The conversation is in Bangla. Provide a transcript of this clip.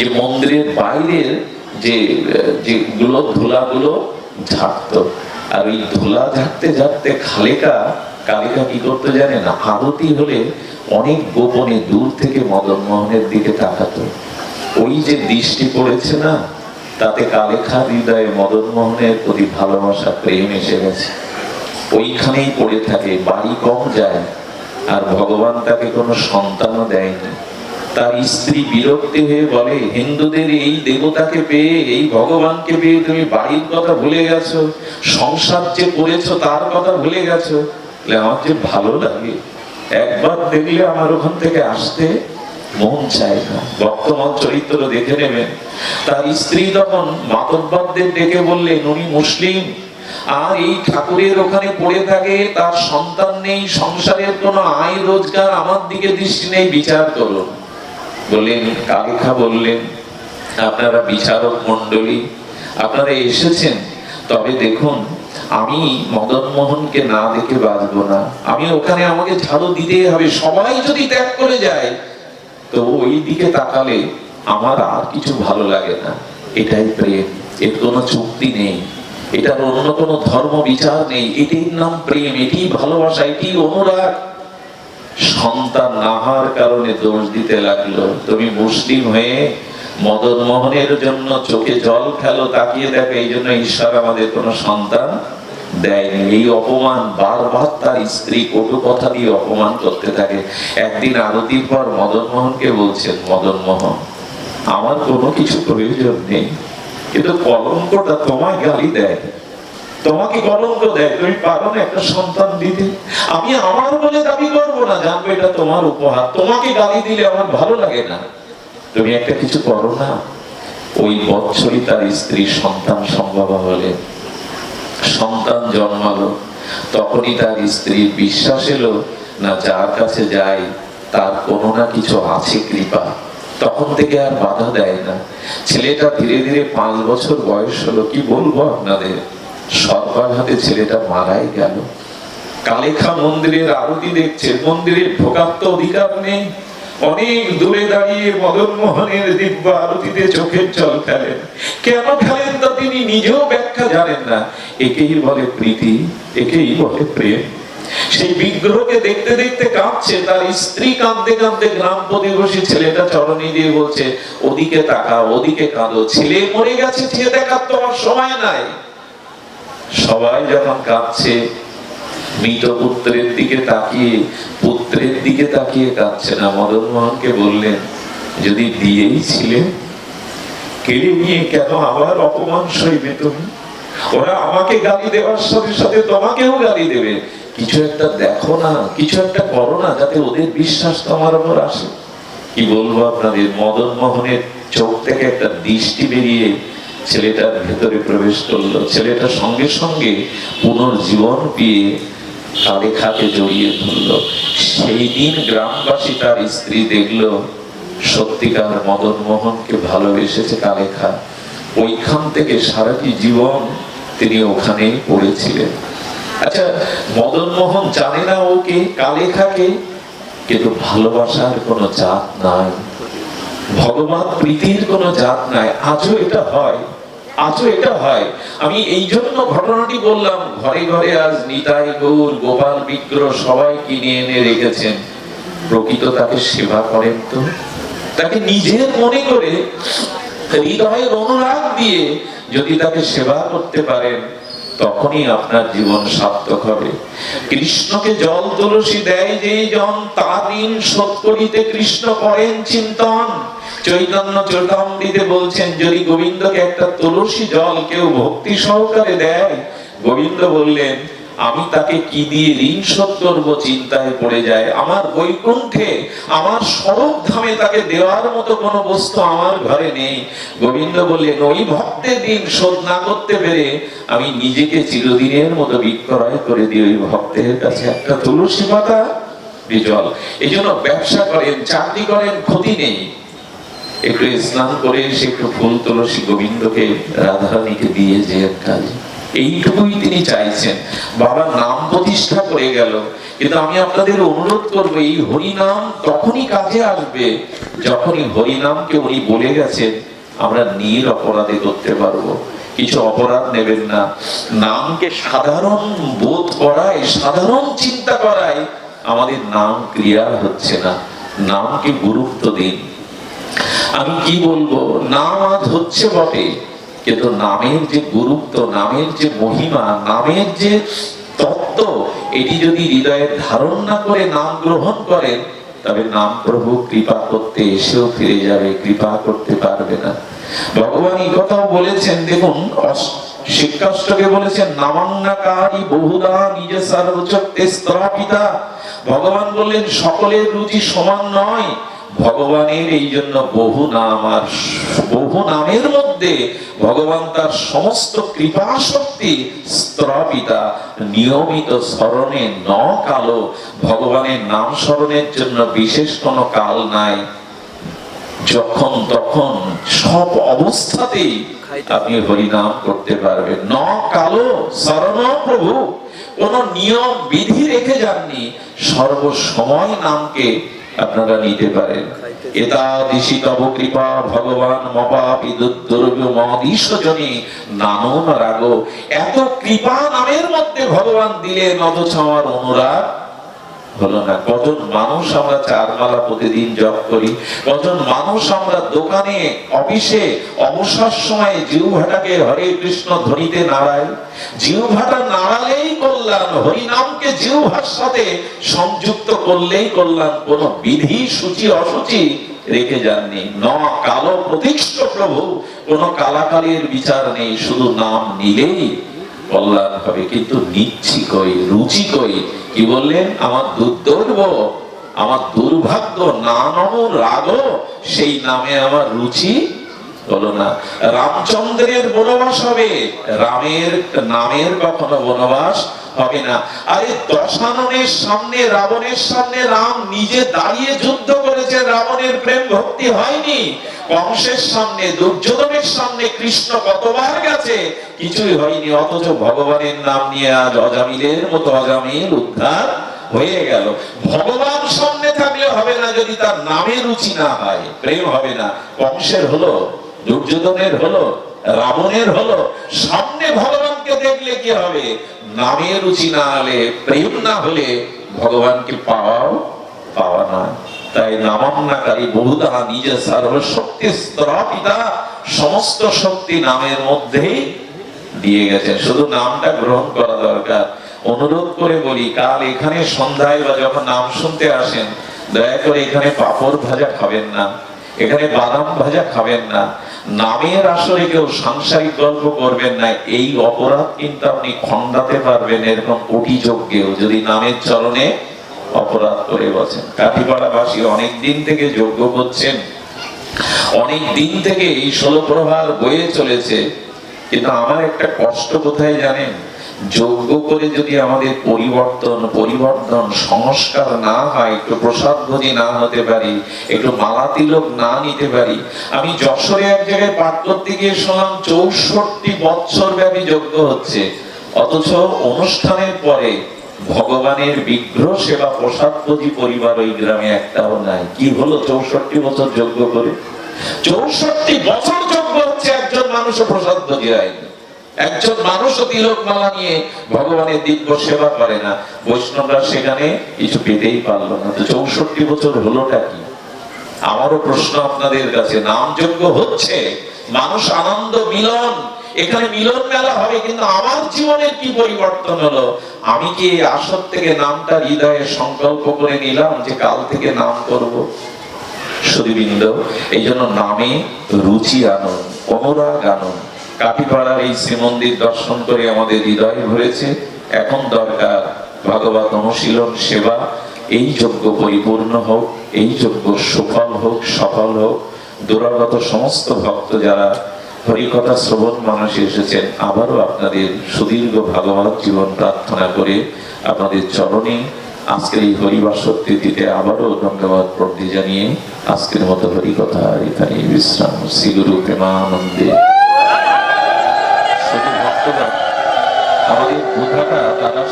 যে মন্দিরের বাইরের যে যেগুলো ধুলাগুলো ঝাড়তো আর ওই ধুলা ঝাঁকতে ঝাঁকতে খালেকা, কালিকা কি করতে জানেন আরতি হলে অনেক গোপনে দূর থেকে মদন মোহনের দিকে তাকাতো। ওই যে দৃষ্টি পড়েছে না, তাতে কালেখা হৃদয়ে মদন মোহনের প্রতি ভালোবাসা, প্রেম এসে গেছে। ওইখানেই পড়ে থাকে, বাড়ি কম যায়, আর ভগবান তাকে কোনো সন্তানও দেয়নি। তার স্ত্রী বিরক্তি হয়ে বলে, হিন্দুদের এই দেবতাকে পেয়ে, এই ভগবানকে পেয়ে তুমি বাড়ির কথা ভুলে গেছো, সংসার যে করেছ তার কথা ভুলে গেছো। আমার যে ভালো লাগে, একবার দেখলে আমার ওখান থেকে আসতে মন চায় না। বর্তমান চরিত্র দেখে নেবেন তার স্ত্রী তখন মাতব্বাদদের ডেকে বললেন উনি মুসলিম, আর এই ঠাকুরের ওখানে পড়ে থাকে, তার সন্তান নেই, সংসারের কোনো আয় রোজগার আমার দিকে দৃষ্টি নেই, বিচার করুন বললেন, কালিখা বললেন, আপনারা বিচারক মন্ডলী আপনারা এসেছেন, তবে দেখুন, আমি মদন মোহনকে না দেখে বাঁচবো না। আমি ওখানে আমাকে ঝাড়ু দিতেই হবে, সবাই যদি ত্যাগ করে যায়, তো ওই দিকে তাকালে আমার আর কিছু ভালো লাগে না। এটাই প্রেম, এর কোনো চুক্তি নেই। এটার অন্য কোনো ধর্ম বিচার নেই, এটির নাম প্রেম, এটি ভালোবাসা, এটি অনুরাগ। সন্তান না হওয়ার কারণে দোষ দিতে লাগল। তুমি মুসলিম হয়ে মদন মোহনের জন্য চোখে জল খেলো, তাকিয়ে দেখো, এই জন্য ঈশ্বর আমাদের কোনো সন্তান দেয়নি। এই অপমান বারবার তার স্ত্রী কটু কথা দিয়ে অপমান করতে থাকে। একদিন আরতির পর মদন মোহনকে বলছেন মদন মোহন আমার কোনো কিছু প্রয়োজন নেই, কিন্তু কলঙ্কটা তোমায় গালি দেয়। তোমাকে কলঙ্ক দেয় তুমি পারো না একটা সন্তান দিতে। আমি আমার বলে দাবি করব না, জানবে এটা তোমার উপহার। তোমাকে গালি দিলে আমার ভালো লাগে না। তুমি একটা কিছু করো না। ওই বৎসরই তার স্ত্রী সন্তান সম্ভব হলে। সন্তান জন্মালো। তখনই তার স্ত্রীর বিশ্বাস এলো, না, যার কাছে যায় তার কোনো না কিছু আছে কৃপা। তখন থেকে আর বাধা দেয় না। ছেলেটা ধীরে ধীরে পাঁচ বছর বয়স হলো, কি বলব আপনাদের? সরকার হাতে ছেলেটা মারাই গেল। কালেখা মন্দিরের আরতি দেখছে মন্দিরে ঢোকার তো অধিকার নেই। অনেক দূরে দাঁড়িয়ে মদন মোহনের দিব্য আরতিতে চোখের জল ফেলেন। কেন ফেলেন তা তিনি নিজেও ব্যাখ্যা জানেন না। একেই বলে প্রীতি, একেই বলে প্রেম। সেই বিগ্রহকে দেখতে দেখতে কাঁদছে, তার স্ত্রী কাঁদতে কাঁদতে গ্রাম প্রতিবেশী ছেলেটা চরণী দিয়ে বলছে, ওদিকে তাকাও, ওদিকে কাঁদো, ছেলে মরে গেছে ছেলে দেখার তোমার সময় নাই। সবাই যখন কাঁদছে, মৃত পুত্রের দিকে তাকিয়ে, পুত্রের দিকে তাকিয়ে কাঁদছে না। মদন মোহনকে বললেন, যদি দিয়েই ছিলেন কেড়ে নিয়ে কেন আবার অপমান সইবে তুমি? ওরা আমাকে গালি দেওয়ার সাথে সাথে তোমাকেও গালি দেবে। কিছু একটা দেখো না, কিছু একটা করো না, যাতে ওদের বিশ্বাস তোমার উপর আসে। কি বলব আপনাদের? মদন মোহনের চোখ থেকে একটা দৃষ্টি বেরিয়ে ছেলেটার ভেতরে প্রবেশ করল। ছেলেটা সঙ্গে সঙ্গে পুনর্জীবন পেয়ে কালে খাতে জড়িয়ে ধরলো। সেই দিন গ্রামবাসী তার স্ত্রী দেখল, সত্যিকার মদন মোহনকে ভালোবেসেছে কালেখা। ওইখান থেকে সারাটি জীবন তিনি ওখানেই পড়েছিলেন। আচ্ছা মদন মোহন জানে না ওকে কালেখাকে, কিন্তু ভালোবাসার কোনো চাপ নাই। ভগবান প্রীতির কোনো জাত নাই। আজও এটা হয়, আজও এটা হয়। আমি এই জন্য ঘটনাটি বললাম, ঘরে ঘরে আজ নিতাই গৌর, গোপাল বিগ্রহ সবাই কিনে এনে রেখেছেন। প্রকৃত তাকে সেবা করেন তো? তাকে নিজের মনে করে হৃদয়ের অনুরাগ দিয়ে যদি তাকে সেবা করতে পারেন, তখনই আপনার জীবন সার্থক হবে। কৃষ্ণকে জল তুলসী দেয় যে জন, তার ঋণ শোধ করিতে কৃষ্ণ করেন চিন্তন। চৈতন্য চৈতামৃতে বলছেন, যদি গোবিন্দকে একটা তুলসী জল কেউ ভক্তি সহকারে দেয়, গোবিন্দ বললেন, আমি তাকে কি দিয়ে ঋণ শোধ করব? চিন্তায় পড়ে যায়। আমার বৈকুণ্ঠে, আমার সড়ক ধামে তাকে দেওয়ার মতো কোনো বস্তু আমার ঘরে নেই। গোবিন্দ বললেন, ওই ভক্তের ঋণ শোধ না করতে পেরে আমি নিজেকে চিরদিনের মতো বিক্রয় করে দিই ওই ভক্তের কাছে একটা তুলসী পাতা জল। এই জন্য ব্যবসা করেন, চাকরি করেন, ক্ষতি নেই। একটু স্নান করে এসে একটু ফুল তুলসী গোবিন্দকে রাধারানীকে দিয়ে যে কাজ। এইটুকুই তিনি চাইছেন। বাবা নাম প্রতিষ্ঠা করে গেল। কিন্তু আমি আপনাদের অনুরোধ করব, এই হরিনাম তখনই কাজে আসবে, যখনই হরিনামকে উনি বলে গেছেন, আমরা নীল অপরাধে করতে পারব। কিছু অপরাধ নেবেন না। নামকে সাধারণ বোধ করায়, সাধারণ চিন্তা করায় আমাদের নাম ক্রিয়া হচ্ছে না। নামকে গুরুত্ব দিন। আমি কি বলব? নাম আজ হচ্ছে বটে, কিন্তু নামের যে গুরুত্ব, নামের যে মহিমা, নামের যে তত্ত্ব, এটি যদি হৃদয়ে ধারণ না করে নাম গ্রহণ করেন, তবে নাম প্রভু কৃপা করতে এসেও ফিরে যাবে, কৃপা করতে পারবে না। ভগবান এই কথাও বলেছেন, দেখুন শিক্ষাষ্টকে বলেছেন নামান্নাকারী বহুদা নিজে সর্বচক্তে স্তরাপিতা ভগবান বললেন, সকলের রুচি সমান নয় ভগবানের এই জন্য বহু নাম আর বহু নামের মধ্যে ভগবান তার সমস্ত কৃপা শক্তি স্তরাপিতা নিয়মিত স্মরণে ন কালো ভগবানের নাম স্মরণের জন্য বিশেষ কোনো কাল নাই। যখন তখন সব অবস্থাতেই আপনি হরিনাম করতে পারবেন। ন কালো শরণ প্রভু। কোন নিয়ম, বিধি রেখে যাননি। সর্বসময় নামকে আপনারা নিতে পারেন। এতাদৃশি তব কৃপা, ভগবান মপাপি দুর্দ্রব্য মদীশজনী নানন রাগ। এত কৃপা নামের মধ্যে ভগবান দিলে নদ আমার অনুরাগ হলো না, কজন মানুষ আমরা প্রতিদিন জপ করি, কজন মানুষ আমরা দোকানে, অফিসে, অবসর সময়ে হরে কৃষ্ণ নাড়াই। নাড়ালেই কল্যাণ সাথে সংযুক্ত করলেই কল্যাণ। কোন বিধি, সূচি, অসুচি রেখে যাননি। ন কালো প্রতিষ্ঠ প্রভু, কোন কালাকালের বিচার নেই। শুধু নাম নিলেই কল্যাণ হবে। কিন্তু নিচ্ছি কই, রুচি কই? কি বললেন আমার দুর্দৈব আমার দুর্ভাগ্য নানম রাগ সেই নামে আমার রুচি হলো না। রামচন্দ্রের বনবাস হবে। রামের নামের কখনো বনবাস হবে না। আরে দশাননের সামনে, রাবণের সামনে রাম নিজে দাঁড়িয়ে যুদ্ধ করেছে। রাবণের প্রেম ভক্তি হয়নি। কংসের সামনে, দুর্যোধনের সামনে কৃষ্ণ কতবার গেছে? কিছুই হয়নি। অথচ ভগবানের নাম নিয়ে আজ অজামিলের মতো অজামিল উদ্ধার হয়ে গেল। ভগবান সামনে থাকলে হবে না যদি তার নামে রুচি না হয়। প্রেম হবে না। কংসের হলো দুর্যোধনের হলো, রাবণের হলো, সামনে ভগবানকে দেখলে কি হবে? নামে রুচি না হলে, প্রেম না হলে ভগবানকে পাওয়াও পাওয়া না। তাই নামান্নাকারী বহুদা নিজে সর্বশক্তি স্তরাপিতা সমস্ত শক্তি নামের মধ্যেই দিয়ে গেছেন। শুধু নামটা গ্রহণ করা দরকার। অনুরোধ করে বলি, কাল এখানে সন্ধ্যায় বা যখন নাম শুনতে আসেন, দয়া করে এখানে পাপড় ভাজা খাবেন না। এখানে বাদাম ভাজা খাবেন না। নামের আসরে কেউ সাংসারিক গল্প করবেন না। এই অপরাধ কিন্তু আপনি খণ্ডাতে পারবেন এরকম কোটি যজ্ঞেও যদি নামের চরণে অপরাধ করে বসেন। কাঠিপাড়াবাসী অনেক দিন থেকে যজ্ঞ করছেন। অনেক দিন থেকে এই ষোলো প্রভার বয়ে চলেছে। কিন্তু আমার একটা কষ্ট কোথায় জানেন? যোগ্য করে যদি আমাদের পরিবর্তন পরিবর্তন, সংস্কার না হয়, একটু প্রসাদ ভোজি না হতে পারি, একটু মালা তিলক না নিতে পারি, আমি যশোরে এক জায়গায় পাঠ করতে গিয়ে শুনলাম চৌষট্টি বৎসর ব্যাপী যজ্ঞ হচ্ছে। অথচ অনুষ্ঠানের পরে ভগবানের বিগ্রহ সেবা প্রসাদ ভোজি পরিবার ওই গ্রামে একটাও নাই, কি হলো চৌষট্টি বছর যজ্ঞ করে? চৌষট্টি বছর যজ্ঞ হচ্ছে, একজন মানুষও প্রসাদ ভোজি হয়নি একজন মানুষও তিলক মালা নিয়ে ভগবানের দিব্য সেবা করে না। বৈষ্ণবরা সেখানে কিছু পেতেই পারল না। তো চৌষট্টি বছর হলোটা কি? আমারও প্রশ্ন আপনাদের কাছে। নাম যজ্ঞ হচ্ছে, মানুষ আনন্দ, মিলন। এখানে মিলন মেলা হবে, কিন্তু আমার জীবনের কি পরিবর্তন হলো? আমি কি আসর থেকে নামটা হৃদয়ে সংকল্প করে নিলাম যে কাল থেকে নাম করব? সুদীবৃন্দ এই জন্য নামে রুচি আনুন, অনুরাগ আনুন। কাটিপাড়ার এই শ্রীমন্দির দর্শন করে আমাদের হৃদয় ভরেছে। এখন দরকার ভগবত অনুশীলন, সেবা। এই যজ্ঞ পরিপূর্ণ হোক, এই যজ্ঞ সুফল হোক, সফল হোক। দুরাগত সমস্ত ভক্ত যারা হরিকথা শ্রবণ মানুষে এসেছেন, আবারও আপনাদের সুদীর্ঘ ভাগবত জীবন প্রার্থনা করে আপনাদের চরণে আজকের এই হরিবাসর তিথিতে আবারও ধন্যবাদ প্রতি জানিয়ে আজকের মতো হরিকথা এখানে বিশ্রাম। শ্রী গুরু প্রেমানন্দে। আমাদের বোঝাটা দাদার